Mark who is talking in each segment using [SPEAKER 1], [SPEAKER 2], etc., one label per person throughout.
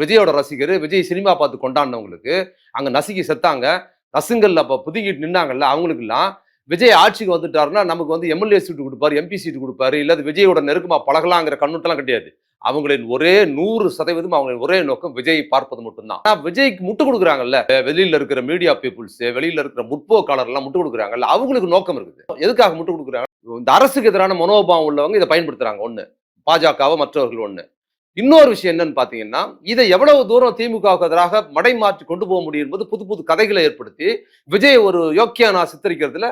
[SPEAKER 1] விஜயோட ரசிகர் விஜய் சினிமா பார்த்து கொண்டாடினவங்களுக்கு அங்கே நசுக்கி செத்தாங்க. நசுங்கல்ல அப்போ புதுங்கிட்டு நின்னாங்கல்ல அவங்களுக்குலாம் விஜய் ஆட்சிக்கு வந்துட்டாருன்னா நமக்கு வந்து எம்எல்ஏ சீட்டு கொடுப்பாரு எம்பி சீட்டு கொடுப்பாரு இல்லாத விஜயோட நெருக்கமா பழகலாங்கிற கண்ணோட்டெல்லாம் கிடையாது. அவங்களின் ஒரே நூறு சதவீதம் அவங்களின் ஒரே நோக்கம் விஜய் பார்ப்பது மட்டும்தான். ஆனால் விஜய்க்கு முட்டு கொடுக்குறாங்கல்ல வெளியில இருக்கிற மீடியா பீப்புள்ஸ் வெளியில இருக்கிற முற்போக்காளர் எல்லாம் முட்டு கொடுக்குறாங்கல்ல அவங்களுக்கு நோக்கம் இருக்குது. எதுக்காக முட்டு கொடுக்குறாங்க? இந்த அரசுக்கு எதிரான மனோபாவம் உள்ளவங்க இதை பயன்படுத்துறாங்க. ஒன்று பாஜகவை மற்றவர்கள் ஒன்று இன்னொரு விஷயம் என்னன்னு பாத்தீங்கன்னா இதை எவ்வளவு தூரம் திமுகவுக்கு எதிராக மடை மாற்றி கொண்டு போக முடியும் என்பது புது புது கதைகளை ஏற்படுத்தி விஜய் ஒரு யோக்கியானா சித்தரிக்கிறதுல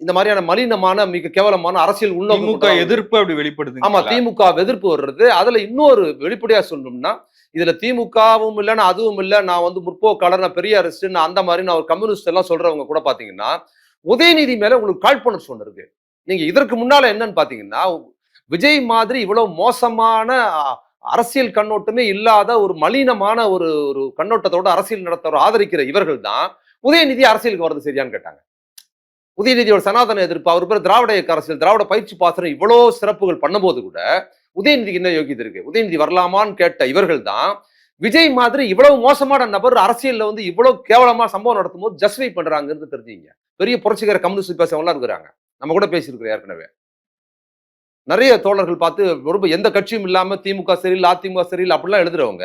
[SPEAKER 1] இந்த மாதிரியான மலினமான மிக கேவலமான அரசியல்
[SPEAKER 2] திமுக
[SPEAKER 1] உள்நோக்கம்
[SPEAKER 2] எதிர்ப்பு அப்படி வெளிப்படுது
[SPEAKER 1] ஆமா திமுக எதிர்ப்பு வர்றது. அதுல இன்னொரு வெளிப்படையா சொல்லணும்னா இதுல திமுகவும் இல்லைன்னா அதுவும் இல்லை நான் வந்து முற்போக்காளர் நான் பெரிய அரசு நான் அந்த மாதிரி நான் ஒரு கம்யூனிஸ்ட் எல்லாம் சொல்றவங்க கூட பாத்தீங்கன்னா உதயநிதி மேல உங்களுக்கு காழ்ப்புணர்ச்சி ஒண்ணு இருக்கு. நீங்க இதற்கு முன்னால என்னன்னு பாத்தீங்கன்னா விஜய் மாதிரி இவ்வளவு மோசமான அரசியல் கண்ணோட்டமே இல்லாத ஒரு மலினமான ஒரு ஒரு கண்ணோட்டத்தோட அரசியல் நடத்த ஆதரிக்கிற இவர்கள் தான் உதயநிதி அரசியலுக்கு வர்றது சரியான்னு கேட்டாங்க. உதயநிதியோட சனாதன எதிர்ப்பு அவர் பேர் திராவிட இயக்க அரசியல் திராவிட பயிற்சி பாசனம் இவ்வளோ சிறப்புகள் பண்ணும்போது கூட உதயநிதிக்கு என்ன யோகியது இருக்கு? உதயநிதி வரலாமான்னு கேட்ட இவர்கள் தான் விஜய் மாதிரி இவ்வளவு மோசமான நபர் அரசியல்ல வந்து இவ்வளவு கேவலமா சம்பவம் நடத்தும் போது ஜஸ்டிஃபை பண்றாங்கிறது தெரிஞ்சுங்க பெரிய புரட்சிகர கம்யூனிஸ்ட் பேசவங்களாம் இருக்கிறாங்க. நம்ம கூட பேசியிருக்கிறோம் ஏற்கனவே. நிறைய தோழர்கள் பார்த்து ரொம்ப எந்த கட்சியும் இல்லாம திமுக சரியில்லை அதிமுக இல்லை அப்படிலாம் எழுதுறவங்க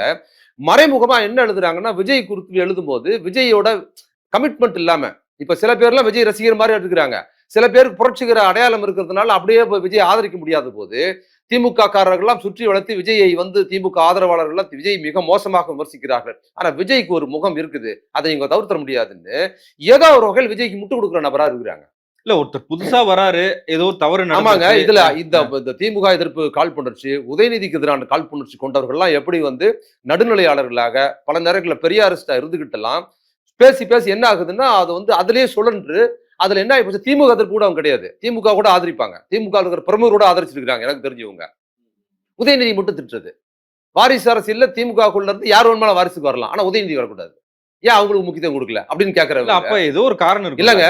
[SPEAKER 1] மறைமுகமா என்ன எழுதுறாங்கன்னா விஜய் குறித்து எழுதும்போது விஜயோட கமிட்மெண்ட் இல்லாம இப்ப சில பேர்லாம் விஜய் ரசிகர் மாதிரி எடுத்துக்கிறாங்க. சில பேருக்கு புரட்சிகர அடையாளம் இருக்கிறதுனால அப்படியே போய் விஜய் ஆதரிக்க முடியாத போது திமுக காரர்கள்லாம் சுற்றி வளர்த்து விஜயை வந்து திமுக ஆதரவாளர்கள் விஜய் மிக மோசமாக விமர்சிக்கிறார்கள். ஆனா விஜய்க்கு ஒரு முகம் இருக்குது. அதை இவங்க தவிர்த்த முடியாதுன்னு ஏதோ ஒரு வகையில் விஜய்க்கு முட்டு கொடுக்குற நபரா இருக்கிறாங்க.
[SPEAKER 2] இல்ல ஒருத்தர் புதுசா வராரு ஏதோ ஒரு தவறு
[SPEAKER 1] ஆமாங்க. இதுல இந்த திமுக எதிர்ப்பு காழ்ப்புணர்ச்சி உதயநிதிக்கு எதிரான காழ்ப்புணர்ச்சி கொண்டவர்கள்லாம் எப்படி வந்து நடுநிலையாளர்களாக பல நேரங்களில் பெரியாரிஸ்டா இருந்துகிட்டலாம் பேசி பேசி என்ன ஆகுதுன்னா அது வந்து அதுலயே சுழன்று அதுல என்ன ஆயிப்போச்சு திமுக எதிர்ப்பு கூட அவங்க கிடையாது. திமுக கூட ஆதரிப்பாங்க. திமுக இருக்கிற பிரமுகர் கூட ஆதரிச்சிருக்காங்க எனக்கு தெரிஞ்சவங்க. உதயநிதி மட்டும் திட்டுறது. வாரிசு அரசியல்ல திமுகக்குள்ள இருந்து யார் வேணுமாலும் வாரிசுக்கு வரலாம். ஆனா உதயநிதி வரக்கூடாது. ஏன் அவங்களுக்கு முக்கியத்துவம் கொடுக்கல? அப்படின்னு
[SPEAKER 2] இல்ல
[SPEAKER 1] கேக்குறவங்க.
[SPEAKER 2] அப்ப ஏதோ ஒரு காரணம் இருக்கு
[SPEAKER 1] இல்லங்க.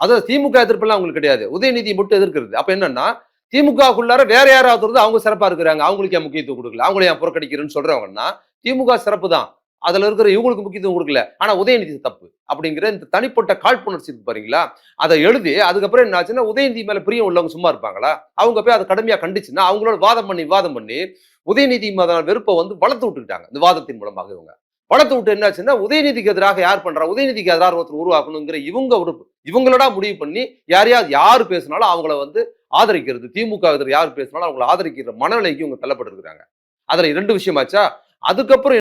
[SPEAKER 1] அதாவது திமுக எதிர்ப்பெல்லாம் அவங்களுக்கு கிடையாது. உதயநிதி மட்டும் எதிர்க்கிறது. அப்ப என்னன்னா திமுகக்குள்ளார வேற யாராவது இருந்து அவங்க சிறப்பா இருக்கிறாங்க. அவங்களுக்கு ஏன் முக்கியத்துவம் கொடுக்கல? அவங்கள ஏன் புறக்கணிக்கிறேன்னு சொல்றவங்கன்னா திமுக சிறப்பு தான். அதுல இருக்கிற இவங்களுக்கு முக்கியத்துவம் கொடுக்கல. ஆனா உதயநிதி தப்பு அப்படிங்கிற இந்த தனிப்பட்ட காழ்ப்புணர்ச்சி பாருங்களா? அதை எழுதி அதுக்கப்புறம் என்ன ஆச்சுன்னா உதயநிதி மேல பிரியம் உள்ளவங்க சும்மா இருப்பாங்களா? அவங்க போய் அதை கடுமையா கண்டிச்சுன்னா அவங்களோட வாதம் பண்ணி வாதம் பண்ணி உதயநிதி மீதான வெறுப்பை வந்து வளர்த்து விட்டுக்கிட்டாங்க. இந்த வாதத்தின் மூலமாக இவங்க. வளர்த்து விட்டு என்னாச்சுன்னா உதயநிதிக்கு எதிராக யார் பண்றா? உதயநிதிக்கு எதிராக ஒருத்தர் உருவாக்கணுங்கிற இவங்க ஒரு இவங்களோட முடிவு பண்ணி யாரையாவது யார் பேசினாலும் அவங்கள வந்து ஆதரிக்கிறது திமுக யார் பேசினாலும் அவங்கள ஆதரிக்கிற மனநிலைக்கு இவங்க தள்ளப்பட்டிருக்கிறாங்க. அதுல இரண்டு விஷயமாச்சா அதுக்கப்புறம்